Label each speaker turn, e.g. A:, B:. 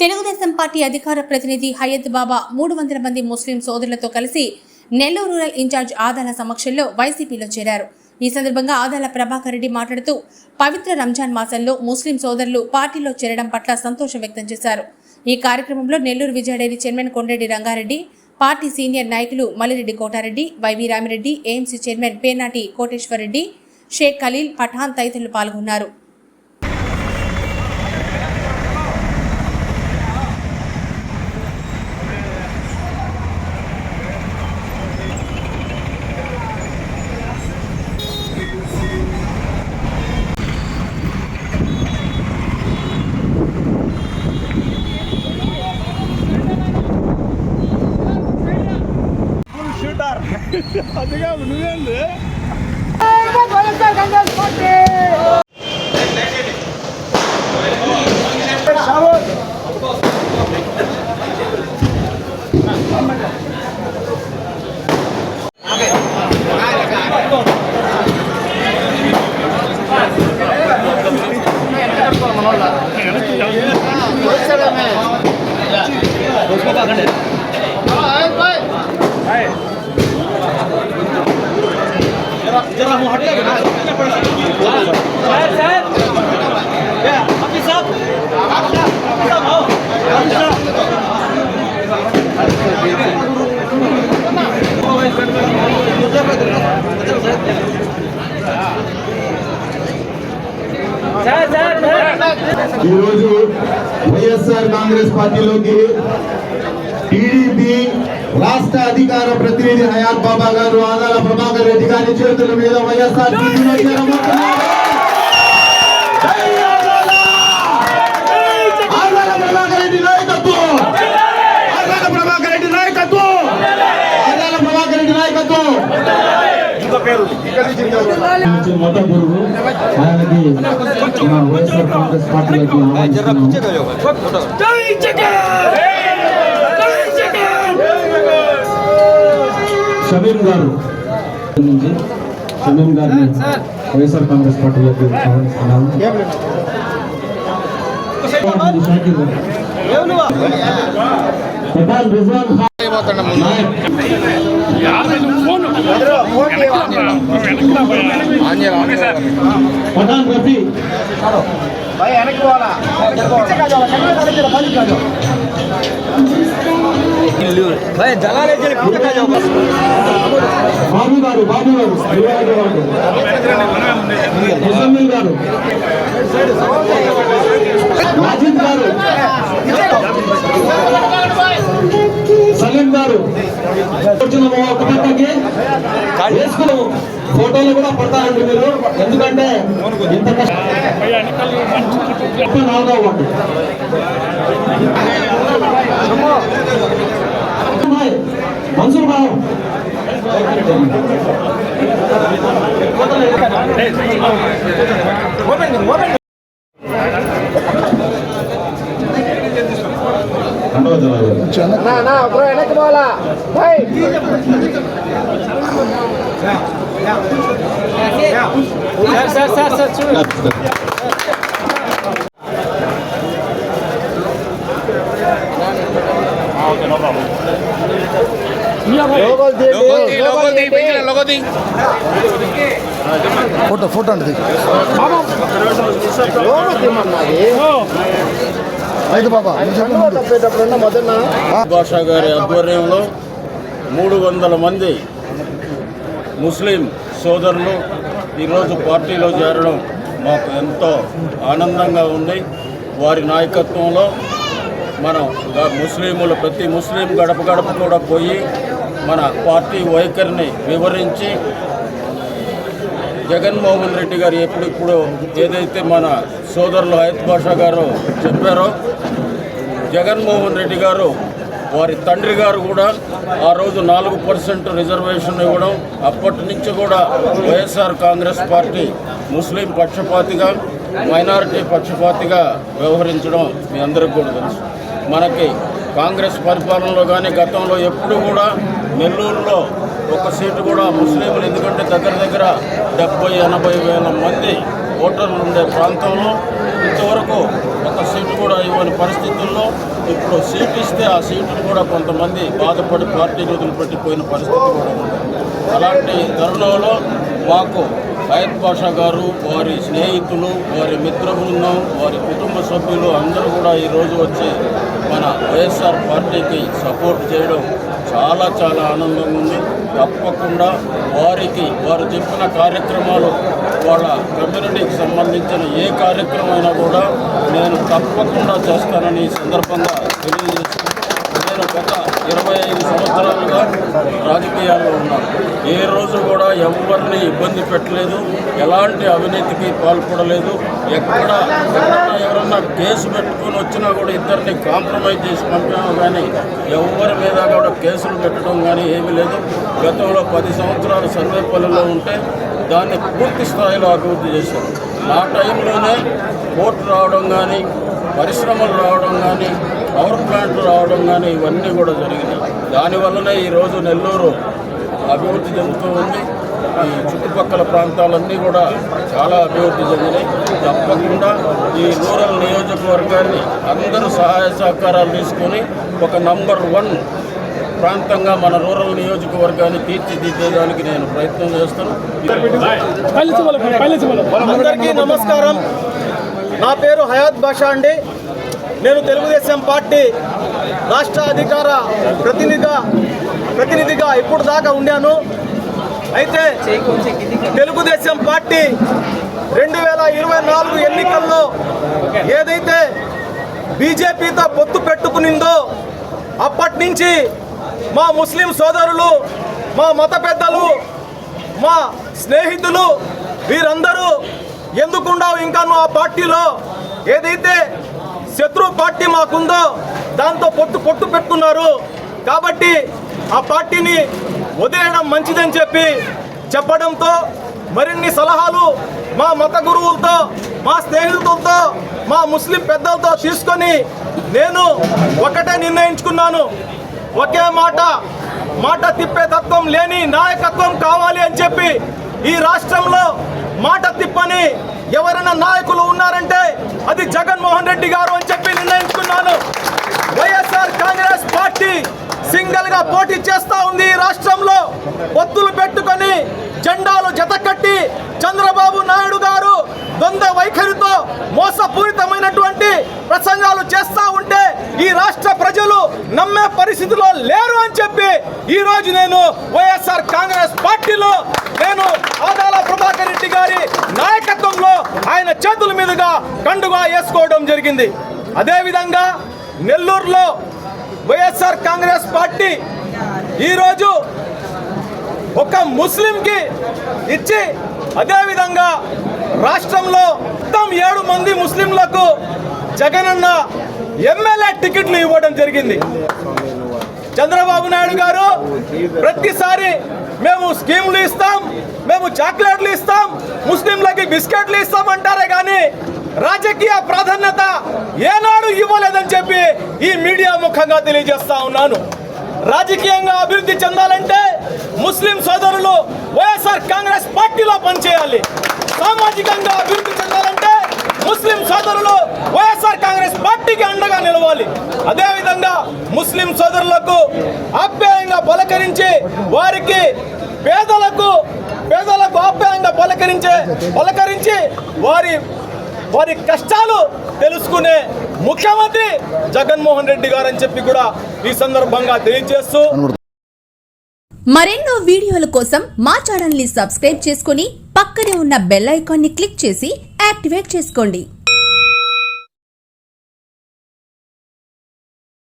A: Telugu Desam party అధికార ప్రతినిధి హయత్ బాబా మూడు వందల మంది ముస్లిం సోదరులతో కలిసి నెల్లూరు రూరల్ ఇన్ఛార్జ్ ఆదాల సమక్షంలో వైసీపీలో చేరారు. ఈ సందర్భంగా ఆదాల ప్రభాకర్ రెడ్డి మాట్లాడుతూ పవిత్ర రంజాన్ మాసంలో ముస్లిం సోదరులు పార్టీలో చేరడం పట్ల సంతోషం వ్యక్తం చేశారు. ఈ కార్యక్రమంలో Nellore Vijaya chairman Kondreddy Rangareddy party senior నాయకులు Mallireddy Kotareddy YV Ramireddy AMC chairman Penati Koteswar Reddy Sheikh Khaleel Pathan తదితరులు పాల్గొన్నారు.
B: ఫుల్ షూటర్ అందుకే నువ్వేంది
C: ఈరోజు వైఎస్ఆర్ కాంగ్రెస్ పార్టీలోకి టీడీపీ రాష్ట్ర అధికార ప్రతినిధి హయాత్ బాబా గారు ఆదాల ప్రభాకర్ రెడ్డి గారి చేతుల మీద వైఎస్ఆర్ పార్టీలో చేరబోతున్నారు. జై ఆదాల! ఆదాల ప్రభాకర్ రెడ్డి నాయకత్వం! ఆదాల ప్రభాకర్ రెడ్డి నాయకత్వం! ఆదాల ప్రభాకర్ రెడ్డి నాయకత్వం! నుంచి మొదటి గురువు ఆయనకి మన వైఎస్ఆర్ కాంగ్రెస్ పార్టీలోకి షమీం గారు. నుంచి షమీం గారిని వైఎస్ఆర్ కాంగ్రెస్ పార్టీలోకి ఆహ్వానిస్తున్నాము. పఠాన్ రిజ్వాన్ ఖాన్ నాయక్. పఠాన్ రఫీ బాబు గారు బాబు గారు వివాహ గారు మాజిద్ గారు. సలీం గారు. వచ్చిన వేసుకుని ఫోటోలు కూడా పడతారండి మీరు. ఎందుకంటే ఇంత కష్టం నాలుగో వాడు మన్సూర్ బాబు రెండవ జిల్లా
D: ఫోటో ఫోటో అండి అయితే బాబా
E: భాషా గారి ఆధ్వర్యంలో మూడు వందల మంది ముస్లిం సోదరులు ఈరోజు పార్టీలో చేరడం మాకు ఎంతో ఆనందంగా ఉంది. వారి నాయకత్వంలో మనం ముస్లింలు ప్రతి ముస్లిం గడప గడప కూడా పోయి మన పార్టీ వైఖరిని వివరించి జగన్మోహన్ రెడ్డి గారు ఎప్పుడిప్పుడు ఏదైతే మన సోదరులు హయత్ భాషా గారు చెప్పారో జగన్మోహన్ రెడ్డి గారు వారి తండ్రి గారు కూడా ఆ రోజు నాలుగు పర్సెంట్ రిజర్వేషన్ ఇవ్వడం అప్పటి నుంచి కూడా వైఎస్ఆర్ కాంగ్రెస్ పార్టీ ముస్లిం పక్షపాతిగా మైనారిటీ పక్షపాతిగా వ్యవహరించడం మీ అందరికీ కూడా తెలుసు. మనకి కాంగ్రెస్ పరిపాలనలో కానీ గతంలో ఎప్పుడు కూడా నెల్లూరులో ఒక సీటు కూడా ముస్లింలు ఎందుకంటే దగ్గర దగ్గర డెబ్బై ఎనభై వేల మంది ఓటర్లు ఉండే ప్రాంతంలో ఇంతవరకు ఒక సీటు కూడా ఇవ్వని పరిస్థితుల్లో ఇప్పుడు సీటు ఇస్తే ఆ సీటును కూడా కొంతమంది బాధపడి పార్టీని వదిలిపెట్టిపోయిన పరిస్థితి కూడా ఉంది. అలాంటి తరుణంలో మాకు హయత్ పాషా గారు వారి స్నేహితులు వారి మిత్ర బృందం వారి కుటుంబ సభ్యులు అందరూ కూడా ఈరోజు వచ్చి మన వైఎస్ఆర్ పార్టీకి సపోర్ట్ చేయడం చాలా చాలా ఆనందంగా ఉంది. తప్పకుండా వారికి వారు చెప్పిన కార్యక్రమాలు వాళ్ళ కమ్యూనిటీకి సంబంధించిన ఏ కార్యక్రమం కూడా నేను తప్పకుండా చేస్తానని ఈ సందర్భంగా తెలియజేస్తున్నాను. నేను గత ఇరవై ఐదు సంవత్సరాలుగా రాజకీయాల్లో ఉన్నాను. ఏ రోజు కూడా ఎవరిని ఇబ్బంది పెట్టలేదు. ఎలాంటి అవినీతికి పాల్పడలేదు. ఎక్కడ ఎవరన్నా కేసు పెట్టు వచ్చినా కూడా ఇద్దరిని కాంప్రమైజ్ చేసి పంపడం కానీ ఎవరి మీద కూడా కేసులు పెట్టడం కానీ ఏమీ లేదు. గతంలో పది సంవత్సరాలు సర్వేపల్లిలో ఉంటే దాన్ని పూర్తి స్థాయిలో అభివృద్ధి చేశారు. ఆ టైంలోనే కోర్టు రావడం కానీ పరిశ్రమలు రావడం కానీ పవర్ ప్లాంట్లు రావడం కానీ ఇవన్నీ కూడా జరిగినాయి. దానివల్లనే ఈరోజు నెల్లూరు అభివృద్ధి చెందుతూ ఉంది. ఈ చుట్టుపక్కల ప్రాంతాలన్నీ కూడా చాలా అభివృద్ధి చెందినాయి తప్పకుండా ఈ రూరల్ నియోజకవర్గాన్ని అందరూ సహాయ సహకారాలు తీసుకొని ఒక నంబర్ వన్ ప్రాంతంగా మన రూరల్ నియోజకవర్గాన్ని తీర్చిదిద్దేదానికి నేను ప్రయత్నం చేస్తాను.
B: అందరికీ నమస్కారం. నా పేరు హయాత్ బాషా అండి నేను తెలుగుదేశం పార్టీ రాష్ట్ర అధికార ప్రతినిధిగా ప్రతినిధిగా ఇప్పుడు దాకా ఉండాను. అయితే తెలుగుదేశం పార్టీ రెండు వేల ఇరవై నాలుగు ఎన్నికల్లో ఏదైతే బీజేపీతో పొత్తు పెట్టుకునిందో అప్పటి నుంచి మా ముస్లిం సోదరులు మా మత పెద్దలు మా స్నేహితులు వీరందరూ ఎందుకుండవు ఇంకా నువ్వు ఆ పార్టీలో? ఏదైతే శత్రు పార్టీ మాకుందో దాంతో పొత్తు పొట్టు పెట్టుకున్నారు. కాబట్టి ఆ పార్టీని వదిలేయడం మంచిదని చెప్పి చెప్పడంతో మరిన్ని సలహాలు మా మత గురువులతో మా స్నేహితులతో మా ముస్లిం పెద్దలతో తీసుకొని నేను ఒకటే నిర్ణయించుకున్నాను. ఒకే మాట మాట తిప్పే తత్వం లేని నాయకత్వం కావాలి అని చెప్పి ఈ రాష్ట్రంలో మాట తిప్పని ఎవరైనా నాయకులు ఉన్నారంటే అది జగన్మోహన్ రెడ్డి గారు అని చెప్పి నిర్ణయించుకున్నాను. వైఎస్ఆర్ కాంగ్రెస్ పార్టీ సింగిల్గా పోటీ చేస్తా ఉంది ఈ రాష్ట్రంలో. ఒత్తులు పెట్టుకొని జెండాలు జతకట్టి చంద్రబాబు నాయుడు గారు ద్వంద్వ వైఖరితో మోసపూరితమైనటువంటి ప్రసంగాలు చేస్తా ఉంటే ఈ రాష్ట్ర ప్రజలు నమ్మే పరిస్థితిలో లేరు అని చెప్పి ఈ రోజు నేను వైఎస్ఆర్ కాంగ్రెస్ పార్టీలో నేను ఆదాల ప్రభాకర్ రెడ్డి గారి నాయకత్వంలో ఆయన చేతుల మీదుగా కండుగా వేసుకోవడం జరిగింది. అదేవిధంగా నెల్లూరులో వైఎస్ఆర్ కాంగ్రెస్ పార్టీ ఈరోజు ఒక ముస్లింకి ఇచ్చి అదేవిధంగా రాష్ట్రంలో మొత్తం ఏడు మంది ముస్లింలకు జగనన్న ఎమ్మెల్యే టికెట్లు ఇవ్వడం జరిగింది. చంద్రబాబు నాయుడు గారు ప్రతిసారి మేము స్కీములు ఇస్తాం మేము చాక్లెట్లు ఇస్తాం ముస్లింలకి బిస్కెట్లు ఇస్తాం అంటారే కానీ రాజకీయ ప్రాధాన్యత ఏనాడు ఇవ్వలేదని చెప్పి ఈ మీడియా ముఖంగా తెలియజేస్తా ఉన్నాను. రాజకీయంగా అభివృద్ధి చెందాలంటే ముస్లిం సోదరులు వైఎస్ఆర్ కాంగ్రెస్ పార్టీలో పనిచేయాలి. సామాజికంగా అభివృద్ధి చెందాలంటే ముస్లిం సోదరులు వైఎస్ఆర్ కాంగ్రెస్ పార్టీకి అండగా నిలవాలి. అదేవిధంగా ముస్లిం సోదరులకు ఆప్యాయంగా పలకరించి వారికి పేదలకు పేదలకు ఆప్యాయంగా పలకరించే పలకరించి వారి వారి కష్టాలు తెలుసుకునే ముఖ్యమంత్రి జగన్మోహన్ రెడ్డి గారు అని చెప్పి కూడా ఈ సందర్భంగా తెలియజేస్తూ
A: మరెన్నో వీడియోల కోసం మా ఛానల్ని సబ్స్క్రైబ్ చేసుకుని పక్కనే ఉన్న బెల్ ఐకాన్ని క్లిక్ చేసి యాక్టివేట్ చేసుకోండి.